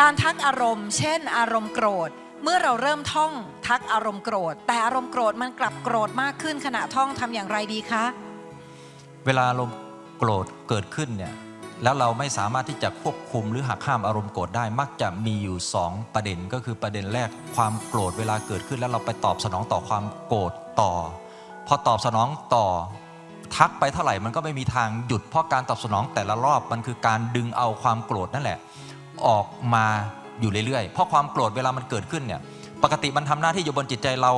การทักอารมณ์ เช่น อารมณ์โกรธ เมื่อเราเริ่มท่องทักอารมณ์โกรธ แต่อารมณ์โกรธมันกลับโกรธมากขึ้นขณะท่องทำอย่างไรดีคะ เวลาอารมณ์โกรธเกิดขึ้นเนี่ยแล้วเราไม่สามารถที่จะควบคุมหรือหักห้ามอารมณ์โกรธได้มักจะมีอยู่ 2 ประเด็นก็คือประเด็นแรกความโกรธเวลาเกิดขึ้น แล้วเราไปตอบสนองต่อความโกรธต่อ พอตอบสนองต่อ ทักไปเท่าไหร่มันก็ไม่มีทางหยุดเพราะการตอบสนองแต่ละรอบมันคือการดึงเอาความโกรธนั่นแหละ ออกมาอยู่เรื่อยๆ เพราะความโกรธเวลามันเกิดขึ้นเนี่ยปกติมันทำหน้าที่อยู่บนจิตใจเรา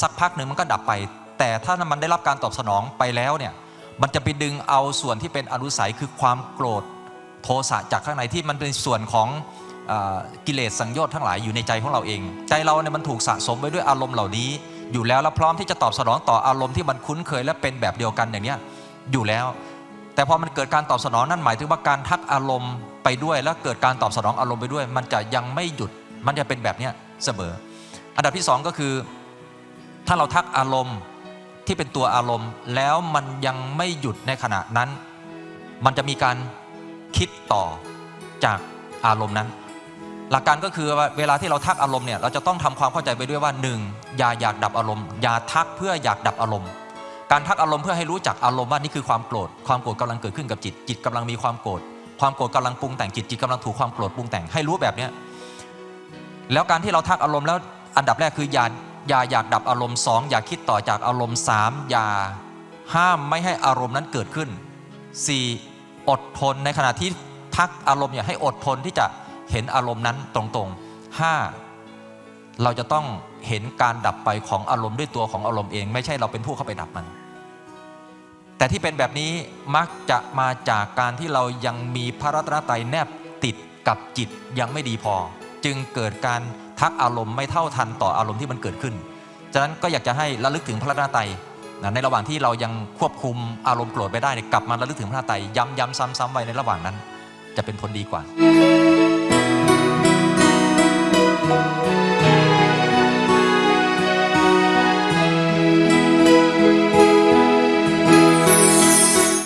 สักพักหนึ่งมันก็ดับไป แต่ถ้ามันได้รับการตอบสนองไปแล้วเนี่ยมันจะไปดึงเอาส่วนที่เป็นอนุสัยคือความโกรธโทสะจากข้างในที่มันเป็นส่วนของอกิเลสสังโยชน์ทั้งหลายอยู่ในใจของเราเอง ใจเราเนี่ยมันถูกสะสมไว้ด้วยอารมณ์เหล่านี้ อยู่แล้วแล้วพร้อมที่จะตอบสนองต่ออารมณ์ที่มันคุ้นเคยและเป็นแบบเดียวกันอย่างนี้อยู่แล้ว แต่พอมันเกิดการตอบสนองนั่นหมายถึงว่าการทักอารมณ์ไปด้วย แล้วเกิดการตอบสนองอารมณ์ไปด้วย มันจะยังไม่หยุดมันจะเป็นแบบนี้เสมอ อันดับที่สองก็คือ ถ้าเราทักอารมณ์ที่เป็นตัวอารมณ์ แล้วมันยังไม่หยุดในขณะนั้น มันจะมีการคิดต่อจากอารมณ์นั้น หลักการก็คือเวลาที่เราทักอารมณ์เนี่ยเราจะต้องทำความเข้าใจไปด้วยว่าหนึ่งอย่าอยากดับอารมณ์อย่าทักเพื่ออยากดับอารมณ์ การทักอารมณ์เพื่อให้รู้จักอารมณ์ว่านี่คือความโกรธ ความโกรธกำลังเกิดขึ้นกับจิต จิตกำลังมีความโกรธ ความโกรธกำลังปรุงแต่งจิต จิตกำลังถูกความโกรธปรุงแต่ง ให้รู้แบบเนี้ยแล้วการที่เราทักอารมณ์แล้วอันดับแรกคืออย่าอย่าอยากดับอารมณ์สองอย่าคิดต่อจากอารมณ์สามอย่าห้ามไม่ให้อารมณ์นั้นเกิดขึ้นสี่อดทนในขณะที่ทักอารมณ์อย่าให้อดทนที่จะเห็นอารมณ์นั้นตรงๆห้า เราจะต้องเห็นการดับไปของอารมณ์ด้วยตัวของอารมณ์เอง ไม่ใช่เราเป็นผู้เข้าไปดับมัน แต่ที่เป็นแบบนี้มักจะมาจากการที่เรายังมีพระรัตนตรัยแนบติดกับจิตยังไม่ดีพอ จึงเกิดการทักอารมณ์ไม่เท่าทันต่ออารมณ์ที่มันเกิดขึ้น ฉะนั้นก็อยากจะให้ระลึกถึงพระรัตนตรัยนะในระหว่างที่เรายังควบคุมอารมณ์โกรธไปได้กลับมาระลึกถึงพระรัตนตรัยย้ำๆซ้ำๆไว้ในระหว่างนั้น จะเป็นผลดีกว่า